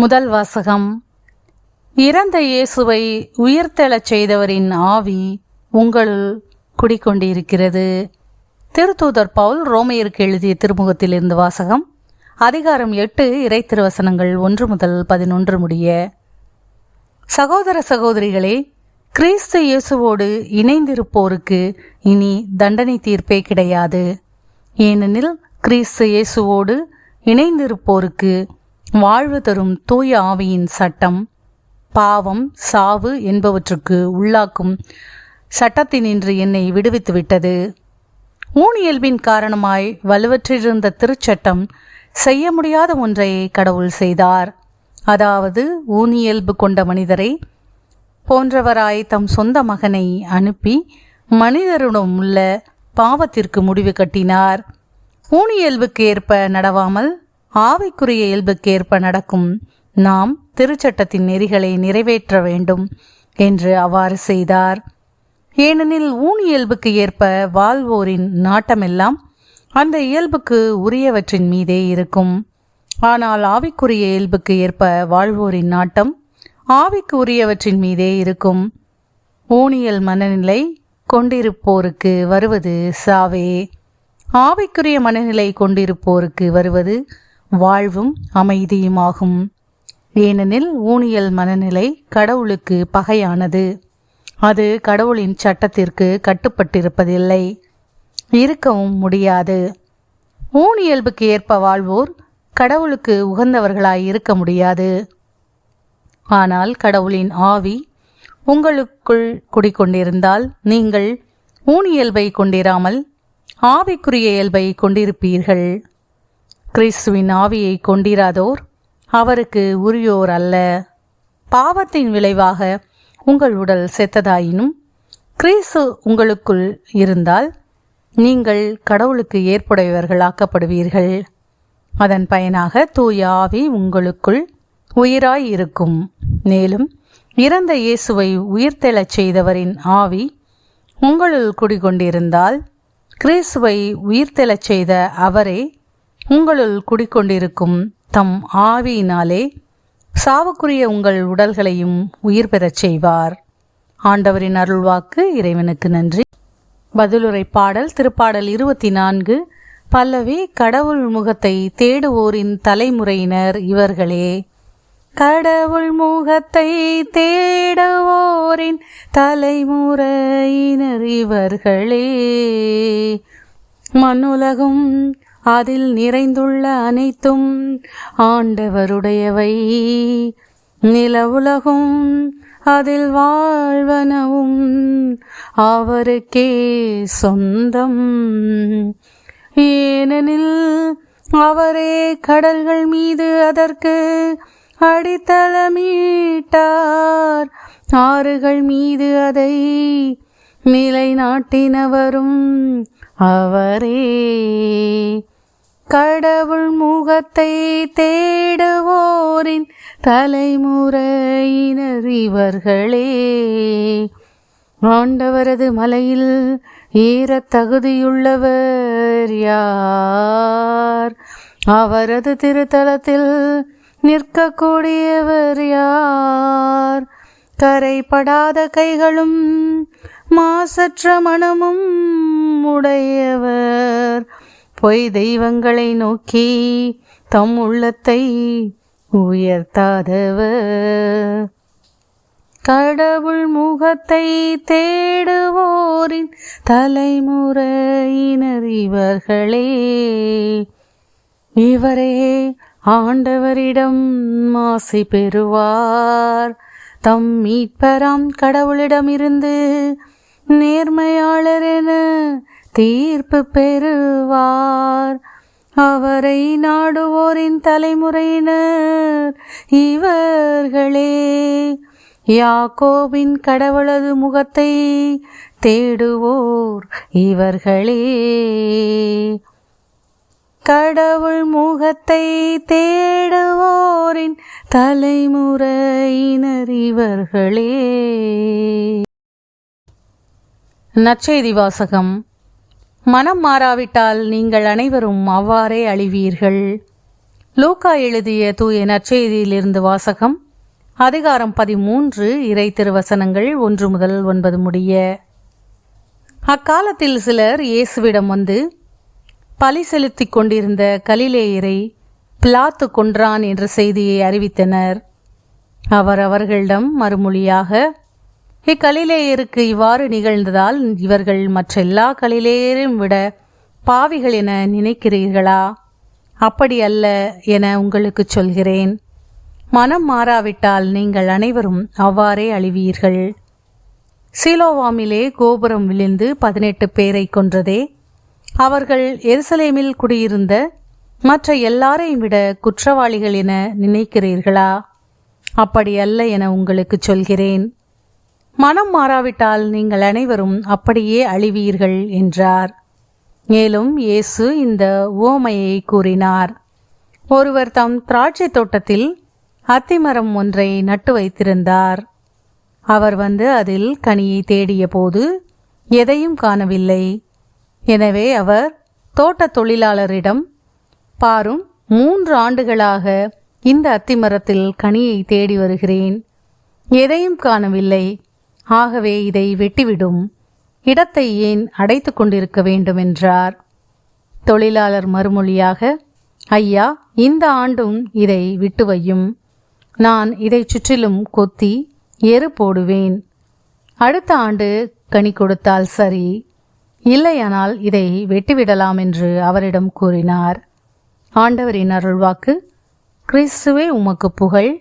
முதல் வாசகம். இறந்த இயேசுவை உயிர்த்தெழச் செய்தவரின் ஆவி உங்களுள் குடிக்கொண்டிருக்கிறது. திருத்தூதர் பவுல் ரோமையருக்கு எழுதிய திருமுகத்திலிருந்து வாசகம். அதிகாரம் எட்டு இறை திருவசனங்கள் ஒன்று முதல் பதினொன்று முடிய. சகோதர சகோதரிகளே கிறிஸ்து இயேசுவோடு இணைந்திருப்போருக்கு இனி தண்டனை தீர்ப்பே கிடையாது. ஏனெனில் கிறிஸ்து இயேசுவோடு இணைந்திருப்போருக்கு வாழ்வு தரும் தூய ஆவியின் சட்டம் பாவம் சாவு என்பவற்றுக்கு உள்ளாக்கும் சட்டத்தினின்று என்னை விடுவித்து விட்டது. ஊனியல்பின் காரணமாய் வலுவற்றிருந்த திருச்சட்டம் செய்ய முடியாத ஒன்றை கடவுள் செய்தார். அதாவது ஊனியல்பு கொண்ட மனிதரை போன்றவராய் தம் சொந்த மகனை அனுப்பி மனிதரிடம் உள்ள பாவத்திற்கு முடிவு கட்டினார். ஊனியல்புக்கு ஏற்ப நடவாமல் ஆவிக்குரிய இயல்புக்கு ஏற்ப நடக்கும் நாம் திருச்சட்டத்தின் நெறிகளை நிறைவேற்ற வேண்டும் என்று அவ்வாறு செய்தார். ஏனெனில் ஊன் இயல்புக்கு ஏற்ப வாழ்வோரின் நாட்டமெல்லாம் அந்த இயல்புக்கு உரியவற்றின் மீதே இருக்கும். ஆனால் ஆவிக்குரிய இயல்புக்கு ஏற்ப வாழ்வோரின் நாட்டம் ஆவிக்கு உரியவற்றின் மீதே இருக்கும். ஊனியல் மனநிலை கொண்டிருப்போருக்கு வருவது சாவே. ஆவிக்குரிய மனநிலை கொண்டிருப்போருக்கு வருவது வாழ்வும் அமைதியுமாகும். ஏனெனில் ஊனியல் மனநிலை கடவுளுக்கு பகையானது. அது கடவுளின் சட்டத்திற்கு கட்டுப்பட்டிருப்பதில்லை. இருக்கவும் முடியாது. ஊனியல்புக்கு ஏற்ப வாழ்வோர் கடவுளுக்கு உகந்தவர்களாய் இருக்க முடியாது. ஆனால் கடவுளின் ஆவி உங்களுக்குள் குடிக்கொண்டிருந்தால் நீங்கள் ஊனியல்பை கொண்டிராமல் ஆவிக்குரிய இயல்பை கொண்டிருப்பீர்கள். கிறிஸ்துவின் ஆவியை கொண்டிராதோர் அவருக்கு உரியோர் அல்ல. பாவத்தின் விளைவாக உங்கள் உடல் செத்ததாயினும் கிறிஸ்து உங்களுக்குள் இருந்தால் நீங்கள் கடவுளுக்கு ஏற்புடையவர்களாக்கப்படுவீர்கள். அதன் பயனாக தூய ஆவி உங்களுக்குள் உயிராய் இருக்கும். மேலும் இறந்த இயேசுவை உயிர்த்தெழச் செய்தவரின் ஆவி உங்களுள் குடிகொண்டிருந்தால் கிறிஸ்துவை உயிர்த்தெழச் செய்த அவரே உங்களுள் குடிக்கொண்டிருக்கும் தம் ஆவியினாலே சாவுக்குரிய உங்கள் உடல்களையும் உயிர் பெறச் செய்வார். ஆண்டவரின் அருள்வாக்கு இறைவனுக்கு நன்றி. பதிலுரை பாடல் திருப்பாடல் இருபத்தி நான்கு பல்லவி கடவுள் முகத்தை தேடுவோரின் தலைமுறையினர் இவர்களே. கடவுள் முகத்தை தேடுவோரின் தலைமுறையினர் இவர்களே. மண்ணுலகும் அதில் நிறைந்துள்ள அனைத்தும் ஆண்டவருடையவை. நில உலகும் அதில் வாழ்வனவும் அவருக்கே சொந்தம். ஏனெனில் அவரே கடல்கள் மீது அதற்கு அடித்தளமீட்டார். ஆறுகள் மீது அதை நிலைநாட்டினவரும் அவரே. கடவுள் முகத்தை தேடுவோரின் தலைமுறையினர் இவர்களே. ஆண்டவரது மலையில் ஈரத் தகுதியுள்ளவர் யார்? அவரது திருத்தலத்தில் நிற்கக்கூடியவர் யார்? கரைப்படாத கைகளும் மாசற்ற மனமும் உடையவர். பொய் தெய்வங்களை நோக்கி தம் உள்ளத்தை உயர்த்தாதவர். கடவுள் முகத்தை தேடுவோரின் தலைமுறையினர் இவர்களே. இவரே ஆண்டவரிடம் மாசி பெறுவார். தம் மீட்பராம் கடவுளிடமிருந்து நேர்மையாளர் என தீர்ப்பு பெறுவார். அவரை நாடுவோரின் தலைமுறையினர் இவர்களே. யாக்கோவின் கடவுளது முகத்தை தேடுவோர் இவர்களே. கடவுள் முகத்தை தேடுவோரின் தலைமுறையினர் இவர்களே. நற்செய்தி வாசகம். மனம் மாறாவிட்டால் நீங்கள் அனைவரும் அவ்வாறே அழிவீர்கள். லூக்கா எழுதிய தூய நற்செய்தியிலிருந்து வாசகம் அதிகாரம் பதிமூன்று இறை திருவசனங்கள் ஒன்று முதல் ஒன்பது முடிய. அக்காலத்தில் சிலர் இயேசுவிடம் வந்து பலி செலுத்திக் கொண்டிருந்த கலிலேயரை பிளாத்து கொன்றான் என்ற செய்தியை அறிவித்தனர். அவர் அவர்களிடம் மறுமொழியாக இக்கலிலேயருக்கு இவ்வாறு நிகழ்ந்ததால் இவர்கள் மற்றெல்லா கலிலேயரையும் விட பாவிகள் என நினைக்கிறீர்களா? அப்படி அல்ல என உங்களுக்கு சொல்கிறேன். மனம் மாறாவிட்டால் நீங்கள் அனைவரும் அவ்வாறே அழிவீர்கள். சீலோவாமிலே கோபுரம் விழுந்து பதினெட்டு பேரை கொன்றதே அவர்கள் எருசலேமில் குடியிருந்த மற்ற எல்லாரையும் விட குற்றவாளிகள் என நினைக்கிறீர்களா? அப்படி அல்ல என உங்களுக்கு சொல்கிறேன். மனம் மாறாவிட்டால் நீங்கள் அனைவரும் அப்படியே அழிவீர்கள் என்றார். மேலும் இயேசு இந்த உவமையை கூறினார். ஒருவர் தம் திராட்சை தோட்டத்தில் அத்திமரம் ஒன்றை நட்டு வைத்திருந்தார். அவர் வந்து அதில் கனியை தேடிய போது எதையும் காணவில்லை. எனவே அவர் தோட்ட தொழிலாளரிடம் பாரும் மூன்று ஆண்டுகளாக இந்த அத்திமரத்தில் கனியை தேடி வருகிறேன். எதையும் காணவில்லை. ஆகவே இதை வெட்டிவிடும். இடத்தை ஏன் அடைத்து கொண்டிருக்க வேண்டும் என்றார் தொழிலாளர் மறுமொழியாக ஐயா இந்த ஆண்டும் இதை விட்டு வையும். நான் இதை சுற்றிலும் கொத்தி எரு போடுவேன். அடுத்த ஆண்டு கனி கொடுத்தால் சரி. இல்லையானால் இதை வெட்டிவிடலாம் என்று அவரிடம் கூறினார். ஆண்டவரின் அருள்வாக்கு கிறிஸ்துவே உமக்கு புகழ்